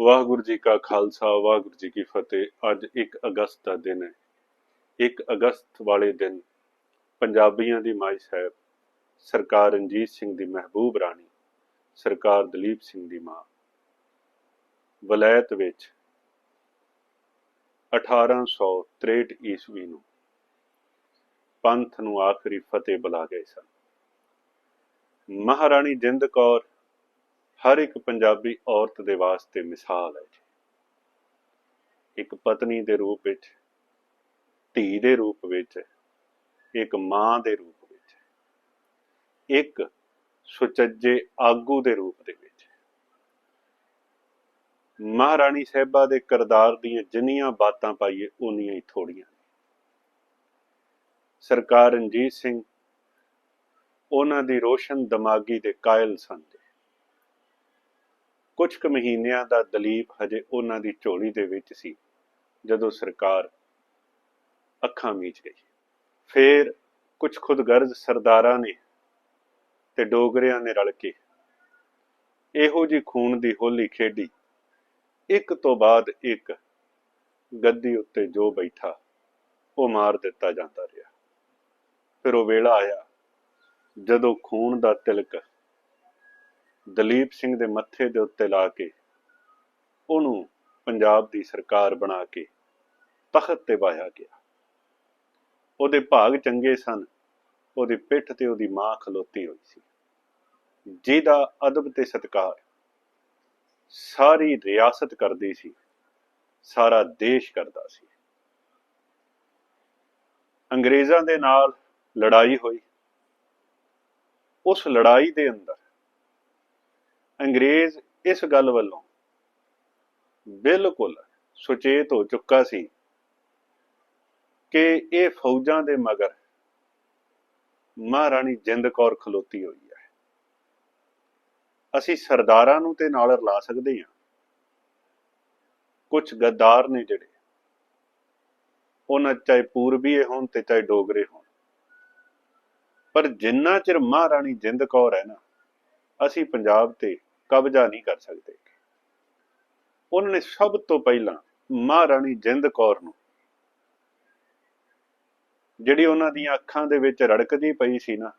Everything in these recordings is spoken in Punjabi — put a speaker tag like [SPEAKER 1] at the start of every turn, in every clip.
[SPEAKER 1] ਵਾਹਿਗੁਰੂ ਜੀ ਕਾ ਖਾਲਸਾ, ਵਾਹਿਗੁਰੂ ਜੀ ਕੀ ਫਤਿਹ। ਅੱਜ 1 ਅਗਸਤ ਦਾ ਦਿਨ ਹੈ। 1 ਅਗਸਤ ਵਾਲੇ ਦਿਨ ਪੰਜਾਬੀਆਂ ਦੀ ਮਾਈ ਸਾਹਿਬ, ਸਰਕਾਰ ਰਣਜੀਤ ਸਿੰਘ ਦੀ ਮਹਿਬੂਬ ਰਾਣੀ, ਸਰਕਾਰ ਦਲੀਪ ਸਿੰਘ ਦੀ ਮਾਂ ਵਲਾਇਤ ਵਿੱਚ 1863 ਈਸਵੀ ਨੂੰ ਪੰਥ ਨੂੰ ਆਖਰੀ ਫਤਿਹ ਬੁਲਾ ਗਏ ਸਨ। ਮਹਾਰਾਣੀ ਜਿੰਦ ਕੌਰ ਹਰ ਇੱਕ ਪੰਜਾਬੀ ਔਰਤ ਦੇ ਵਾਸਤੇ ਮਿਸਾਲ ਹੈ ਜੀ। ਇੱਕ ਪਤਨੀ ਦੇ ਰੂਪ ਵਿੱਚ, ਧੀ ਦੇ ਰੂਪ ਵਿੱਚ, ਇੱਕ ਮਾਂ ਦੇ ਰੂਪ ਵਿੱਚ, ਇੱਕ ਸੁਚੱਜੇ ਆਗੂ ਦੇ ਰੂਪ ਦੇ ਵਿੱਚ। ਮਹਾਰਾਣੀ ਸਾਹਿਬਾ ਦੇ ਕਰਦਾਰ ਦੀਆਂ ਜਿੰਨੀਆਂ ਬਾਤਾਂ ਪਾਈਏ, ਉਨੀਆਂ ਹੀ ਥੋੜੀਆਂ ਸਰਕਾਰ ਰਣਜੀਤ ਸਿੰਘ, ਉਹਨਾਂ ਦੀ ਰੋਸ਼ਨ ਦਿਮਾਗੀ ਦੇ ਕਾਇਲ ਸਨ ਕੁਝ ਕੁ ਮਹੀਨਿਆਂ ਦਾ ਦਲੀਪ ਹਜੇ ਉਹਨਾਂ ਦੀ ਝੋਲੀ ਦੇ ਵਿੱਚ ਸੀ, ਜਦੋਂ ਸਰਕਾਰ ਅੱਖਾਂ ਮੀਚ ਗਈ। ਫੇਰ ਕੁਝ ਖੁਦਗਰਜ਼ ਸਰਦਾਰਾਂ ਨੇ ਤੇ ਡੋਗਰਿਆਂ ਨੇ ਰਲ ਕੇ ਇਹੋ ਜੀ ਖੂਨ ਦੀ ਹੋਲੀ ਖੇਡੀ। ਇੱਕ ਤੋਂ ਬਾਅਦ ਇੱਕ ਗੱਦੀ ਉੱਤੇ ਜੋ ਬੈਠਾ, ਉਹ ਮਾਰ ਦਿੱਤਾ ਜਾਂਦਾ ਰਿਹਾ। ਫਿਰ ਉਹ ਵੇਲਾ ਆਇਆ, ਜਦੋਂ ਖੂਨ ਦਾ ਤਿਲਕ ਦਲੀਪ ਸਿੰਘ ਦੇ ਮੱਥੇ ਦੇ ਉੱਤੇ ਲਾ ਕੇ, ਉਹਨੂੰ ਪੰਜਾਬ ਦੀ ਸਰਕਾਰ ਬਣਾ ਕੇ ਤਖਤ ਤੇ ਵਾਹਿਆ ਗਿਆ। ਉਹਦੇ ਭਾਗ ਚੰਗੇ ਸਨ, ਉਹਦੀ ਪਿੱਠ ਤੇ ਉਹਦੀ ਮਾਂ ਖਲੋਤੀ ਹੋਈ ਸੀ। ਜਿਹਦਾ ਅਦਬ ਤੇ ਸਤਕਾਰ ਸਾਰੀ ਰਿਆਸਤ ਕਰਦੀ ਸੀ, ਸਾਰਾ ਦੇਸ਼ ਕਰਦਾ ਸੀ। ਅੰਗਰੇਜ਼ਾਂ ਦੇ ਨਾਲ ਲੜਾਈ ਹੋਈ। ਉਸ ਲੜਾਈ ਦੇ ਅੰਦਰ ਅੰਗਰੇਜ਼ ਇਸ ਗੱਲ ਵੱਲੋਂ ਬਿਲਕੁਲ ਸੁਚੇਤ ਹੋ ਚੁੱਕਾ ਸੀ ਕਿ ਇਹ ਫੌਜਾਂ ਦੇ ਮਗਰ ਮਹਾਰਾਣੀ ਜਿੰਦ ਕੌਰ ਖਲੋਤੀ ਹੋਈ ਹੈ। ਅਸੀਂ ਸਰਦਾਰਾਂ ਨੂੰ ਤੇ ਨਾਲ ਰਲਾ ਸਕਦੇ ਹਾਂ। ਕੁਝ ਗੱਦਾਰ ਨੇ ਜਿਹੜੇ, ਉਹਨਾਂ ਚਾਹੇ ਪੂਰਬੀਏ ਹੋਣ ਤੇ ਚਾਹੇ ਡੋਗਰੇ ਹੋਣ। ਪਰ ਜਿੰਨਾ ਚਿਰ ਮਹਾਰਾਣੀ ਜਿੰਦ ਕੌਰ ਹੈ ਨਾ, ਅਸੀਂ ਪੰਜਾਬ ਤੇ ਕਬਜ਼ਾ ਨਹੀਂ ਕਰ ਸਕਦੇ। ਉਹਨਾਂ ਨੇ ਸਭ ਤੋਂ ਪਹਿਲਾਂ ਮਹਾਰਾਣੀ ਜਿੰਦ ਕੌਰ ਨੂੰ, ਜਿਹੜੀ ਉਹਨਾਂ ਦੀਆਂ ਅੱਖਾਂ ਦੇ ਵਿੱਚ ਰੜਕਦੀ ਪਈ ਸੀ ਨਾ,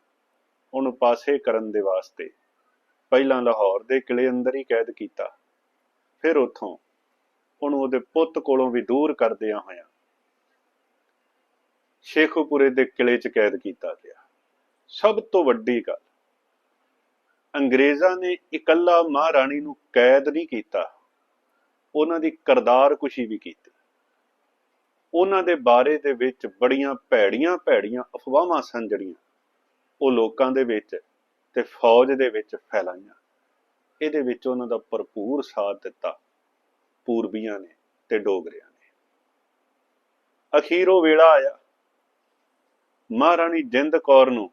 [SPEAKER 1] ਉਹਨੂੰ ਪਾਸੇ ਕਰਨ ਦੇ ਵਾਸਤੇ ਪਹਿਲਾਂ ਲਾਹੌਰ ਦੇ ਕਿਲੇ ਅੰਦਰ ਹੀ ਕੈਦ ਕੀਤਾ। ਫਿਰ ਉੱਥੋਂ ਉਹਨੂੰ ਉਹਦੇ ਪੁੱਤ ਕੋਲੋਂ ਵੀ ਦੂਰ ਕਰਦਿਆਂ ਹੋਇਆਂ ਸ਼ੇਖੂਪੁਰੇ ਦੇ ਕਿਲੇ 'ਚ ਕੈਦ ਕੀਤਾ ਗਿਆ। ਸਭ ਤੋਂ ਵੱਡੀ ਗੱਲ ਅੰਗਰੇਜ਼ਾਂ ਨੇ ਇਕੱਲਾ ਮਹਾਰਾਣੀ ਨੂੰ ਕੈਦ ਨਹੀਂ ਕੀਤਾ, ਉਹਨਾਂ ਦੀ ਕਰਦਾਰ ਕੁਸ਼ੀ ਵੀ ਕੀਤੀ। ਉਹਨਾਂ ਦੇ ਬਾਰੇ ਦੇ ਵਿੱਚ ਬੜੀਆਂ ਭੈੜੀਆਂ ਭੈੜੀਆਂ ਅਫਵਾਹਾਂ ਸਨ ਜਿਹੜੀਆਂ, ਉਹ ਲੋਕਾਂ ਦੇ ਵਿੱਚ ਤੇ ਫੌਜ ਦੇ ਵਿੱਚ ਫੈਲਾਈਆਂ। ਇਹਦੇ ਵਿੱਚ ਉਹਨਾਂ ਦਾ ਭਰਪੂਰ ਸਾਥ ਦਿੱਤਾ, ਪੂਰਬੀਆਂ ਨੇ ਤੇ ਡੋਗਰਿਆਂ ਨੇ। ਅਖੀਰ ਉਹ ਵੇਲਾ ਆਇਆ। ਮਹਾਰਾਣੀ ਜਿੰਦ ਕੌਰ ਨੂੰ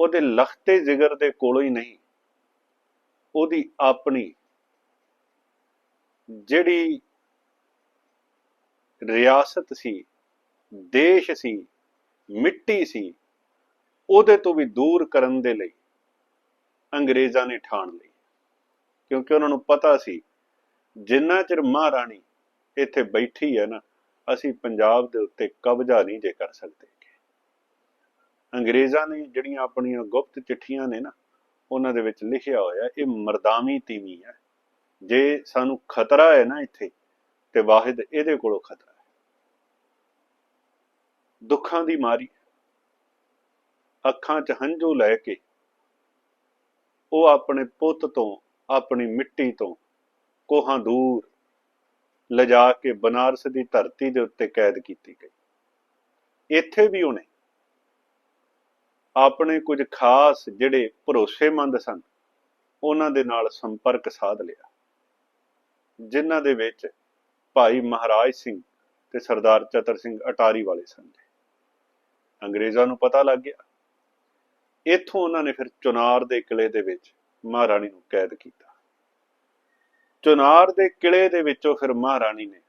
[SPEAKER 1] ਉਹਦੇ ਲਖਤੇ ਜਿਗਰ ਦੇ ਕੋਲੋਂ ਹੀ ਨਹੀਂ। ਉਹਦੀ ਆਪਣੀ ਜਿਹੜੀ ਰਿਆਸਤ ਸੀ, ਦੇਸ਼ ਸੀ, ਮਿੱਟੀ ਸੀ, ਉਹਦੇ ਤੋਂ ਵੀ ਦੂਰ ਕਰਨ ਦੇ ਲਈ ਅੰਗਰੇਜ਼ਾਂ ਨੇ ਠਾਣ ਲਈ। ਕਿਉਂਕਿ ਉਹਨਾਂ ਨੂੰ ਪਤਾ ਸੀ, ਜਿੰਨਾ ਚਿਰ ਮਹਾਰਾਣੀ ਇੱਥੇ ਬੈਠੀ ਹੈ ਨਾ, ਅਸੀਂ ਪੰਜਾਬ ਦੇ ਉੱਤੇ ਕਬਜ਼ਾ ਨਹੀਂ ਜੇ ਕਰ ਸਕਦੇ। ਅੰਗਰੇਜ਼ਾਂ ਨੇ ਜਿਹੜੀਆਂ ਆਪਣੀਆਂ ਗੁਪਤ ਚਿੱਠੀਆਂ ਨੇ ਨਾ, ਉਹਨਾਂ ਦੇ ਵਿੱਚ ਲਿਖਿਆ ਹੋਇਆ, ਇਹ ਮਰਦਾਵੀ ਤੀਵੀ ਹੈ। ਜੇ ਸਾਨੂੰ ਖਤਰਾ ਹੈ ਨਾ ਇੱਥੇ, ਤੇ ਵਾਹਿਦ ਇਹਦੇ ਕੋਲੋਂ ਖਤਰਾ ਹੈ। ਦੁੱਖਾਂ ਦੀ ਮਾਰੀ, ਅੱਖਾਂ 'ਚ ਹੰਝੂ ਲੈ ਕੇ, ਉਹ ਆਪਣੇ ਪੁੱਤ ਤੋਂ, ਆਪਣੀ ਮਿੱਟੀ ਤੋਂ ਕੋਹਾਂ ਦੂਰ ਲਿਜਾ ਕੇ ਬਨਾਰਸ ਦੀ ਧਰਤੀ ਦੇ ਉੱਤੇ ਕੈਦ ਕੀਤੀ ਗਈ। ਇੱਥੇ ਵੀ ਉਹਨੇ ਆਪਣੇ ਕੁਝ ਖਾਸ ਜਿਹੜੇ ਭਰੋਸੇਮੰਦ ਸਨ, ਉਹਨਾਂ ਦੇ ਨਾਲ ਸੰਪਰਕ ਸਾਧ ਲਿਆ, ਜਿਨ੍ਹਾਂ ਦੇ ਵਿੱਚ ਭਾਈ ਮਹਾਰਾਜ ਸਿੰਘ ਤੇ ਸਰਦਾਰ ਚਤਰ ਸਿੰਘ ਅਟਾਰੀ ਵਾਲੇ ਸਨ ਅੰਗਰੇਜ਼ਾਂ ਨੂੰ ਪਤਾ ਲੱਗ ਗਿਆ। ਇੱਥੋਂ ਉਹਨਾਂ ਨੇ ਫਿਰ ਚੁਨਾਰ ਦੇ ਕਿਲੇ ਦੇ ਵਿੱਚ ਮਹਾਰਾਣੀ ਨੂੰ ਕੈਦ ਕੀਤਾ। ਚੁਨਾਰ ਦੇ ਕਿਲੇ ਦੇ ਵਿੱਚੋਂ ਫਿਰ ਮਹਾਰਾਣੀ ਨੇ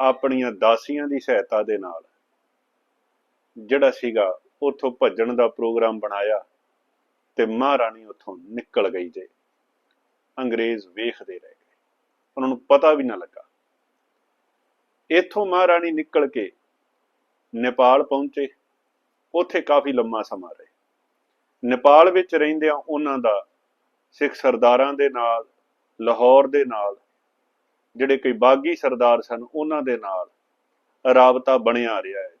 [SPEAKER 1] ਆਪਣੀਆਂ ਦਾਸੀਆਂ ਦੀ ਸਹਾਇਤਾ ਦੇ ਨਾਲ ਜਿਹੜਾ ਸੀਗਾ ਉੱਥੋਂ ਭੱਜਣ ਦਾ ਪ੍ਰੋਗਰਾਮ ਬਣਾਇਆ ਤੇ ਮਹਾਰਾਣੀ ਉੱਥੋਂ ਨਿਕਲ ਗਈ ਜੇ। ਅੰਗਰੇਜ਼ ਵੇਖਦੇ ਰਹਿ। ਗਏ ਉਹਨਾਂ ਨੂੰ ਪਤਾ ਵੀ ਨਾ ਲੱਗਾ। ਇੱਥੋਂ ਮਹਾਰਾਣੀ ਨਿਕਲ ਕੇ ਨੇਪਾਲ ਪਹੁੰਚੇ। ਉੱਥੇ ਕਾਫੀ ਲੰਮਾ ਸਮਾਂ ਰਹੇ। ਨੇਪਾਲ ਵਿੱਚ ਰਹਿੰਦਿਆਂ ਉਹਨਾਂ ਦਾ ਸਿੱਖ ਸਰਦਾਰਾਂ ਦੇ ਨਾਲ, ਲਾਹੌਰ ਦੇ ਨਾਲ, ਜਿਹੜੇ ਕਈ ਬਾਗੀ ਸਰਦਾਰ ਸਨ, ਉਹਨਾਂ ਦੇ ਨਾਲ ਰਾਬਤਾ ਬਣਿਆ ਰਿਹਾ ਹੈ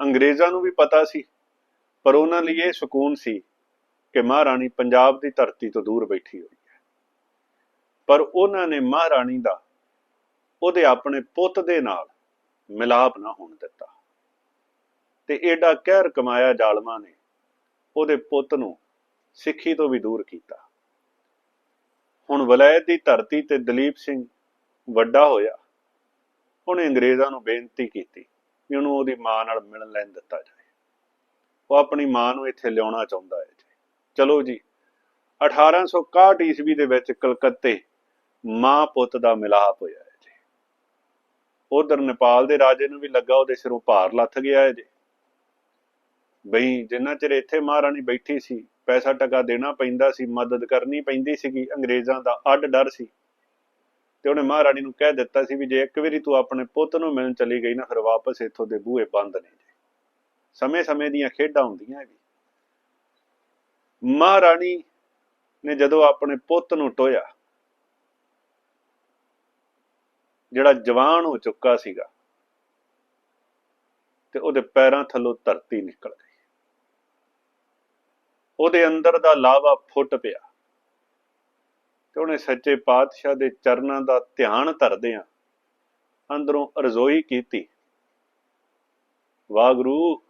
[SPEAKER 1] ਅੰਗਰੇਜ਼ਾਂ ਨੂੰ ਵੀ ਪਤਾ ਸੀ, ਪਰ ਉਹਨਾਂ ਲਈ ਇਹ ਸਕੂਨ ਸੀ ਕਿ ਮਹਾਰਾਣੀ ਪੰਜਾਬ ਦੀ ਧਰਤੀ ਤੋਂ ਦੂਰ ਬੈਠੀ ਹੋਈ ਹੈ। ਪਰ ਉਹਨਾਂ ਨੇ ਮਹਾਰਾਣੀ ਦਾ ਉਹਦੇ ਆਪਣੇ ਪੁੱਤ ਦੇ ਨਾਲ ਮਿਲਾਪ ਨਾ ਹੋਣ ਦਿੱਤਾ। ਤੇ ਐਡਾ ਕਹਿਰ ਕਮਾਇਆ ਜ਼ਾਲਮਾਂ ਨੇ ਉਹਦੇ ਪੁੱਤ ਨੂੰ ਸਿੱਖੀ ਤੋਂ ਵੀ ਦੂਰ ਕੀਤਾ। ਹੁਣ ਵਲਾਇਤ ਦੀ ਧਰਤੀ ਤੇ ਦਲੀਪ ਸਿੰਘ ਵੱਡਾ ਹੋਇਆ, ਉਹਨੇ ਅੰਗਰੇਜ਼ਾਂ ਨੂੰ ਬੇਨਤੀ ਕੀਤੀ ਕਿ ਉਹਨੂੰ ਉਹਦੀ ਮਾਂ ਨਾਲ ਮਿਲਣ ਲੈਣ ਦਿੱਤਾ ਜਾਏ। ਉਹ ਆਪਣੀ ਮਾਂ ਨੂੰ ਇੱਥੇ ਲਿਆਉਣਾ ਚਾਹੁੰਦਾ ਹੈ ਜੀ। ਚਲੋ ਜੀ 1861 ਈਸਵੀ ਦੇ ਵਿੱਚ ਕਲਕੱਤੇ ਮਾਂ ਪੁੱਤ ਦਾ ਮਿਲਾਪ ਹੋਇਆ ਹੈ ਜੀ। ਉਧਰ ਨੇਪਾਲ ਦੇ ਰਾਜੇ ਨੂੰ ਵੀ ਲੱਗਾ, ਉਹਦੇ ਸਿਰੋਂ ਭਾਰ ਲੱਥ ਗਿਆ ਹੈ ਜੀ। ਬਈ, ਜਿੰਨਾ ਚਿਰ ਇੱਥੇ ਮਹਾਰਾਣੀ ਬੈਠੀ ਸੀ, ਪੈਸਾ ਟਕਾ ਦੇਣਾ ਪੈਂਦਾ ਸੀ, ਮਦਦ ਕਰਨੀ ਪੈਂਦੀ ਸੀਗੀ, ਅੰਗਰੇਜ਼ਾਂ ਦਾ ਅੱਡ ਡਰ ਸੀ। ਤੇ ਉਹਨੇ ਮਹਾਰਾਣੀ ਨੂੰ ਕਹਿ ਦਿੱਤਾ ਸੀ ਵੀ ਜੇ ਇੱਕ ਵਾਰੀ ਤੂੰ ਆਪਣੇ ਪੁੱਤ ਨੂੰ ਮਿਲਣ ਚਲੀ ਗਈ ਨਾ, ਫਿਰ ਵਾਪਸ ਇੱਥੋਂ ਦੇ ਬੂਹੇ ਬੰਦ ਨੇ ਜੀ। ਸਮੇਂ-ਸਮੇਂ ਦੀਆਂ ਖੇਡਾਂ ਹੁੰਦੀਆਂ ਵੀ। ਮਹਾਰਾਣੀ ਨੇ ਜਦੋਂ ਆਪਣੇ ਪੁੱਤ ਨੂੰ ਟੋਇਆ, ਜਿਹੜਾ ਜਵਾਨ ਹੋ ਚੁੱਕਾ ਸੀਗਾ, ਤੇ ਉਹਦੇ ਪੈਰਾਂ ਥੱਲੋਂ ਧਰਤੀ ਨਿਕਲ ਗਈ। ਉਹਦੇ ਅੰਦਰ ਦਾ ਲਾਵਾ ਫੁੱਟ ਪਿਆ। ਤੇ ਉਹਨੇ ਸੱਚੇ ਪਾਤਸ਼ਾਹ ਦੇ ਚਰਨਾਂ ਦਾ ਧਿਆਨ ਧਰਦਿਆਂ ਅੰਦਰੋਂ ਅਰਜ਼ੋਈ ਕੀਤੀ। ਵਾਗਰੂ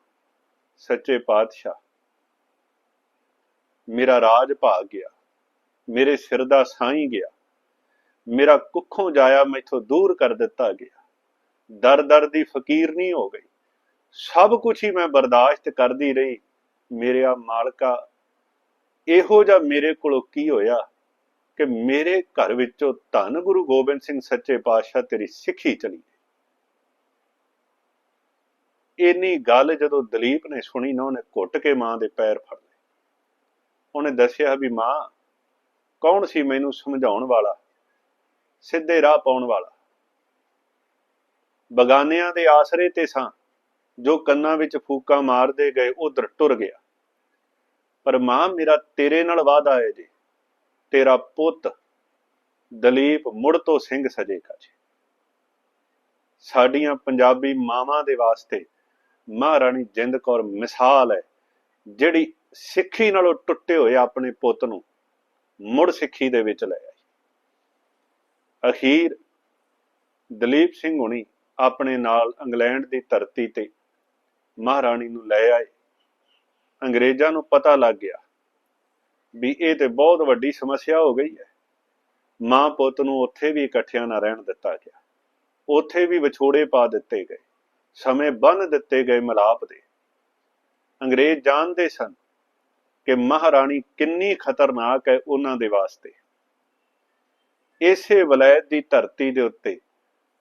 [SPEAKER 1] ਸੱਚੇ ਪਾਤਸ਼ਾਹ, ਮੇਰਾ ਰਾਜ ਭਾਗ ਗਿਆ, ਮੇਰੇ ਸਿਰ ਦਾ ਸਾਈ ਗਿਆ, ਮੇਰਾ ਕੁੱਖੋਂ ਜਾਇਆ ਮੈਥੋਂ ਦੂਰ ਕਰ ਦਿੱਤਾ ਗਿਆ। ਦਰ ਦਰ ਦੀ ਫਕੀਰ ਨਹੀਂ ਹੋ ਗਈ। ਸਭ ਕੁਝ ਹੀ ਮੈਂ ਬਰਦਾਸ਼ਤ ਕਰਦੀ ਰਹੀ। ਮੇਰਾ ਮਾਲਕਾ, ਇਹੋ ਜਿਹਾ ਮੇਰੇ ਕੋਲੋਂ ਕੀ ਹੋਇਆ? ਕਿ ਮੇਰੇ ਘਰ ਵਿੱਚੋਂ ਧੰਨ ਗੁਰੂ ਗੋਬਿੰਦ ਸਿੰਘ ਸੱਚੇ ਪਾਤਸ਼ਾਹ ਤੇਰੀ ਸਿੱਖੀ ਚਲੀ ਗਈ। ਇੰਨੀ ਗੱਲ ਜਦੋਂ ਦਲੀਪ ਨੇ ਸੁਣੀ ਨਾ, ਉਹਨੇ ਘੁੱਟ ਕੇ ਮਾਂ ਦੇ ਪੈਰ ਫੜ ਲਏ। ਉਹਨੇ ਦੱਸਿਆ ਵੀ ਮਾਂ, ਕੌਣ ਸੀ ਮੈਨੂੰ ਸਮਝਾਉਣ ਵਾਲਾ? ਸਿੱਧੇ ਰਾਹ ਪਾਉਣ ਵਾਲਾ। ਬਗਾਨਿਆਂ ਦੇ ਆਸਰੇ ਤੇ ਸਾਂ, ਜੋ ਕੰਨਾਂ ਵਿੱਚ ਫੂਕਾਂ ਮਾਰਦੇ ਗਏ, ਉਧਰ ਟੁਰ ਗਿਆ। ਪਰ ਮਾਂ, ਮੇਰਾ ਤੇਰੇ ਨਾਲ ਵਾਅਦਾ ਹੈ ਜੀ। ਤੇਰਾ ਪੁੱਤ ਦਲੀਪ ਮੁੜ ਤੋਂ ਸਿੰਘ ਸਜੇਗਾ ਜੀ। ਸਾਡੀਆਂ ਪੰਜਾਬੀ ਮਾਵਾਂ ਦੇ ਵਾਸਤੇ ਮਹਾਰਾਣੀ ਜਿੰਦ ਕੌਰ ਮਿਸਾਲ ਹੈ, ਜਿਹੜੀ ਸਿੱਖੀ ਨਾਲੋਂ ਟੁੱਟੇ ਹੋਏ ਆਪਣੇ ਪੁੱਤ ਨੂੰ ਮੁੜ ਸਿੱਖੀ ਦੇ ਵਿੱਚ ਲੈ ਆਈ। ਅਖੀਰ ਦਲੀਪ ਸਿੰਘ ਹੁਣੀ ਆਪਣੇ ਨਾਲ ਇੰਗਲੈਂਡ ਦੀ ਧਰਤੀ ਤੇ ਮਹਾਰਾਣੀ ਨੂੰ ਲੈ ਆਏ। ਅੰਗਰੇਜ਼ਾਂ ਨੂੰ ਪਤਾ ਲੱਗ ਗਿਆ ਵੀ ਇਹ ਤੇ ਬਹੁਤ ਵੱਡੀ ਸਮੱਸਿਆ ਹੋ ਗਈ ਹੈ। ਮਾਂ ਪੁੱਤ ਨੂੰ ਉੱਥੇ ਵੀ ਇਕੱਠਿਆਂ ਨਾ ਰਹਿਣ ਦਿੱਤਾ ਗਿਆ। ਉੱਥੇ ਵੀ ਵਿਛੋੜੇ ਪਾ ਦਿੱਤੇ ਗਏ। ਸਮੇਂ ਬੰਨ ਦਿੱਤੇ ਗਏ ਮਲਾਪ ਦੇ। ਅੰਗਰੇਜ਼ ਜਾਣਦੇ ਸਨ ਕਿ ਮਹਾਰਾਣੀ ਕਿੰਨੀ ਖਤਰਨਾਕ ਹੈ ਉਹਨਾਂ ਦੇ ਵਾਸਤੇ। ਇਸੇ ਵਲਾਇਤ ਦੀ ਧਰਤੀ ਦੇ ਉੱਤੇ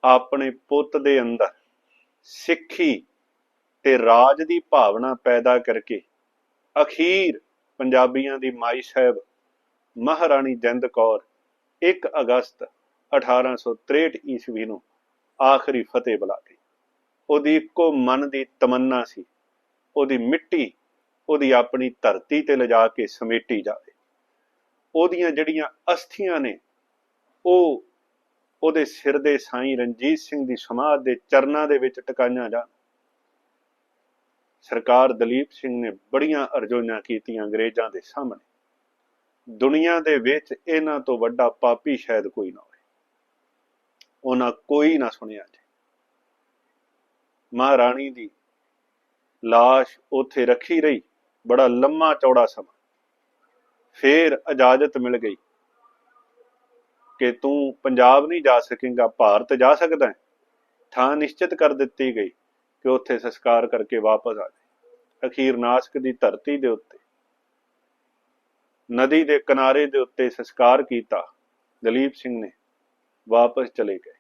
[SPEAKER 1] ਆਪਣੇ ਪੁੱਤ ਦੇ ਅੰਦਰ ਸਿੱਖੀ ਤੇ ਰਾਜ ਦੀ ਭਾਵਨਾ ਪੈਦਾ ਕਰਕੇ ਅਖੀਰ ਪੰਜਾਬੀਆਂ ਦੀ ਮਾਈ ਸਾਹਿਬ ਮਹਾਰਾਣੀ ਜਿੰਦ ਕੌਰ 1 ਅਗਸਤ 1863 ਈਸਵੀ ਨੂੰ ਆਖਰੀ ਫਤਿਹ ਬੁਲਾ ਗਈ। ਉਹਦੀ ਇੱਕੋ ਮਨ ਦੀ ਤਮੰਨਾ ਸੀ। ਉਹਦੀ ਮਿੱਟੀ, ਉਹਦੀ ਆਪਣੀ ਧਰਤੀ ਤੇ ਲਿਜਾ ਕੇ ਸਮੇਟੀ ਜਾਵੇ। ਉਹਦੀਆਂ ਜਿਹੜੀਆਂ ਅਸਥੀਆਂ ਨੇ, ਉਹ ਉਹਦੇ ਸਿਰ ਦੇ ਸਾਈਂ ਰਣਜੀਤ ਸਿੰਘ ਦੀ ਸਮਾਧ ਦੇ ਚਰਨਾਂ ਦੇ ਵਿੱਚ ਟਿਕਾਈਆਂ ਜਾਣ। ਸਰਕਾਰ ਦਲੀਪ ਸਿੰਘ ਨੇ ਬੜੀਆਂ ਅਰਜ਼ੋਈਆਂ ਕੀਤੀਆਂ ਅੰਗਰੇਜ਼ਾਂ ਦੇ ਸਾਹਮਣੇ। ਦੁਨੀਆ ਦੇ ਵਿੱਚ ਇਹਨਾਂ ਤੋਂ ਵੱਡਾ ਪਾਪੀ ਸ਼ਾਇਦ ਕੋਈ ਨਾ ਹੋਵੇ। ਉਹਨਾਂ ਕੋਈ ਨਾ ਸੁਣਿਆ ਜੀ ਮਹਾਰਾਣੀ ਦੀ লাশ ਉੱਥੇ ਰੱਖੀ ਰਹੀ। ਬੜਾ ਲੰਮਾ ਚੌੜਾ ਸਮਾਂ। ਫੇਰ ਇਜਾਜ਼ਤ ਮਿਲ ਗਈ ਕਿ ਤੂੰ ਪੰਜਾਬ ਨਹੀਂ ਜਾ ਸਕੇਗਾ, ਭਾਰਤ ਜਾ ਸਕਦਾ ਹੈ। ਥਾਂ ਨਿਸ਼ਚਿਤ ਕਰ ਦਿੱਤੀ ਗਈ। ਕਿ ਉੱਥੇ ਸੰਸਕਾਰ ਕਰਕੇ ਵਾਪਸ ਆ ਜਾਏ। ਅਖੀਰ ਨਾਸਕ ਦੀ ਧਰਤੀ ਦੇ ਉੱਤੇ, ਨਦੀ ਦੇ ਕਿਨਾਰੇ ਦੇ ਉੱਤੇ ਸੰਸਕਾਰ ਕੀਤਾ, ਦਲੀਪ ਸਿੰਘ ਨੇ ਵਾਪਸ ਚਲੇ ਗਏ।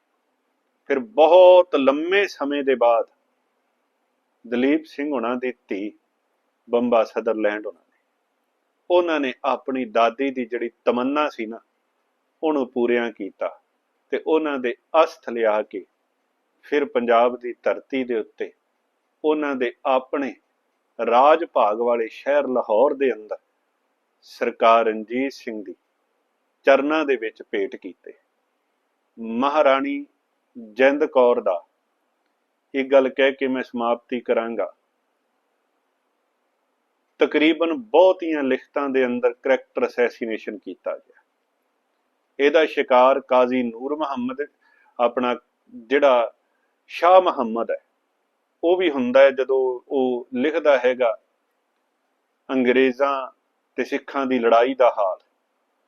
[SPEAKER 1] ਫਿਰ ਬਹੁਤ ਲੰਮੇ ਸਮੇਂ ਦੇ ਬਾਅਦ ਦਲੀਪ ਸਿੰਘ ਹੁਣਾਂ ਦੀ ਧੀ ਬੰਬਾ ਸਦਰਲੈਂਡ ਉਹਨਾਂ ਨੇ ਉਹਨਾਂ ਨੇ ਆਪਣੀ ਦਾਦੀ ਦੀ ਜਿਹੜੀ ਤਮੰਨਾ ਸੀ ਨਾ, ਉਹਨੂੰ ਪੂਰਿਆਂ ਕੀਤਾ ਤੇ ਉਹਨਾਂ ਦੇ ਅਸਥ ਲਿਆ ਕੇ ਫਿਰ ਪੰਜਾਬ ਦੀ ਧਰਤੀ ਦੇ ਉੱਤੇ ਉਹਨਾਂ ਦੇ ਆਪਣੇ ਰਾਜ ਭਾਗ ਵਾਲੇ ਸ਼ਹਿਰ ਲਾਹੌਰ ਦੇ ਅੰਦਰ ਸਰਕਾਰ ਰਣਜੀਤ ਸਿੰਘ ਦੀ ਚਰਨਾਂ ਦੇ ਵਿੱਚ ਭੇਟ ਕੀਤੇ। ਮਹਾਰਾਣੀ ਜਿੰਦ ਕੌਰ ਦਾ ਇਹ ਗੱਲ ਕਹਿ ਕੇ ਮੈਂ ਸਮਾਪਤੀ ਕਰਾਂਗਾ। ਤਕਰੀਬਨ ਬਹੁਤੀਆਂ ਲਿਖਤਾਂ ਦੇ ਅੰਦਰ ਕਰੈਕਟਰ ਅਸੈਸੀਨੇਸ਼ਨ ਕੀਤਾ ਗਿਆ। ਇਹਦਾ ਸ਼ਿਕਾਰ ਕਾਜ਼ੀ ਨੂਰ ਮੁਹੰਮਦ ਆਪਣਾ ਜਿਹੜਾ ਸ਼ਾਹ ਮੁਹੰਮਦ ਹੈ। ਉਹ ਵੀ ਹੁੰਦਾ ਹੈ ਜਦੋਂ ਉਹ ਲਿਖਦਾ ਹੈਗਾ, ਅੰਗਰੇਜ਼ਾਂ ਤੇ ਸਿੱਖਾਂ ਦੀ ਲੜਾਈ ਦਾ ਹਾਲ,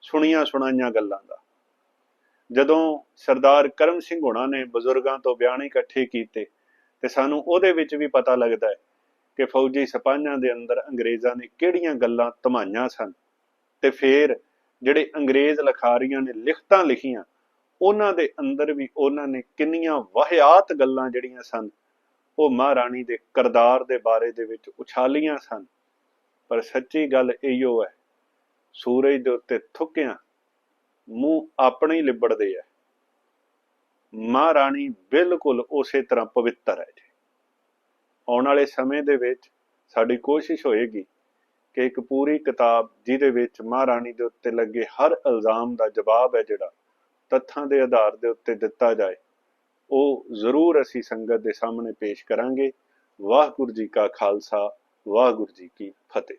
[SPEAKER 1] ਸੁਣੀਆਂ ਸੁਣਾਈਆਂ ਗੱਲਾਂ ਦਾ। ਜਦੋਂ ਸਰਦਾਰ ਕਰਮ ਸਿੰਘ ਹੋਣਾ ਨੇ ਬਜ਼ੁਰਗਾਂ ਤੋਂ ਬਿਆਨ ਇਕੱਠੇ ਕੀਤੇ ਤੇ ਸਾਨੂੰ ਉਹਦੇ ਵਿੱਚ ਵੀ ਪਤਾ ਲੱਗਦਾ ਹੈ ਕਿ ਫੌਜੀ ਸਿਪਾਹੀਆਂ ਦੇ ਅੰਦਰ ਅੰਗਰੇਜ਼ਾਂ ਨੇ ਕਿਹੜੀਆਂ ਗੱਲਾਂ ਧਮਾਈਆਂ ਸਨ ਤੇ ਫਿਰ ਜਿਹੜੇ ਅੰਗਰੇਜ਼ ਲਖਾਰੀਆਂ ਨੇ ਲਿਖਤਾਂ ਲਿਖੀਆਂ ਉਹਨਾਂ ਦੇ ਅੰਦਰ ਵੀ ਉਹਨਾਂ ਨੇ ਕਿੰਨੀਆਂ ਵਾਹਿਆਤ ਗੱਲਾਂ ਜਿਹੜੀਆਂ ਸਨ, ਉਹ ਮਹਾਰਾਣੀ ਦੇ ਕਰਦਾਰ ਦੇ ਬਾਰੇ ਦੇ ਵਿੱਚ ਉਛਾਲੀਆਂ ਸਨ। ਪਰ ਸੱਚੀ ਗੱਲ ਇਹੋ ਹੈ, ਸੂਰਜ ਦੇ ਉੱਤੇ ਥੁੱਕਿਆਂ ਮੂੰਹ ਆਪਣੇ ਹੀ ਲਿਬੜਦੇ ਆ। ਮਹਾਰਾਣੀ ਬਿਲਕੁਲ ਉਸੇ ਤਰ੍ਹਾਂ ਪਵਿੱਤਰ ਹੈ ਜੀ। ਆਉਣ ਵਾਲੇ ਸਮੇਂ ਦੇ ਵਿੱਚ ਸਾਡੀ ਕੋਸ਼ਿਸ਼ ਹੋਏਗੀ ਕਿ ਇੱਕ ਪੂਰੀ ਕਿਤਾਬ ਜਿਹਦੇ ਵਿੱਚ ਮਹਾਰਾਣੀ ਦੇ ਉੱਤੇ ਲੱਗੇ ਹਰ ਇਲਜ਼ਾਮ ਦਾ ਜਵਾਬ ਹੈ ਜਿਹੜਾ ਤੱਥਾਂ ਦੇ ਆਧਾਰ ਦੇ ਉੱਤੇ ਦਿੱਤਾ ਜਾਏ, ਉਹ ਜ਼ਰੂਰ ਅਸੀਂ ਸੰਗਤ ਦੇ ਸਾਹਮਣੇ ਪੇਸ਼ ਕਰਾਂਗੇ। ਵਾਹਿਗੁਰੂ ਜੀ ਕਾ ਖਾਲਸਾ, ਵਾਹਿਗੁਰੂ ਜੀ ਕੀ ਫਤਿਹ।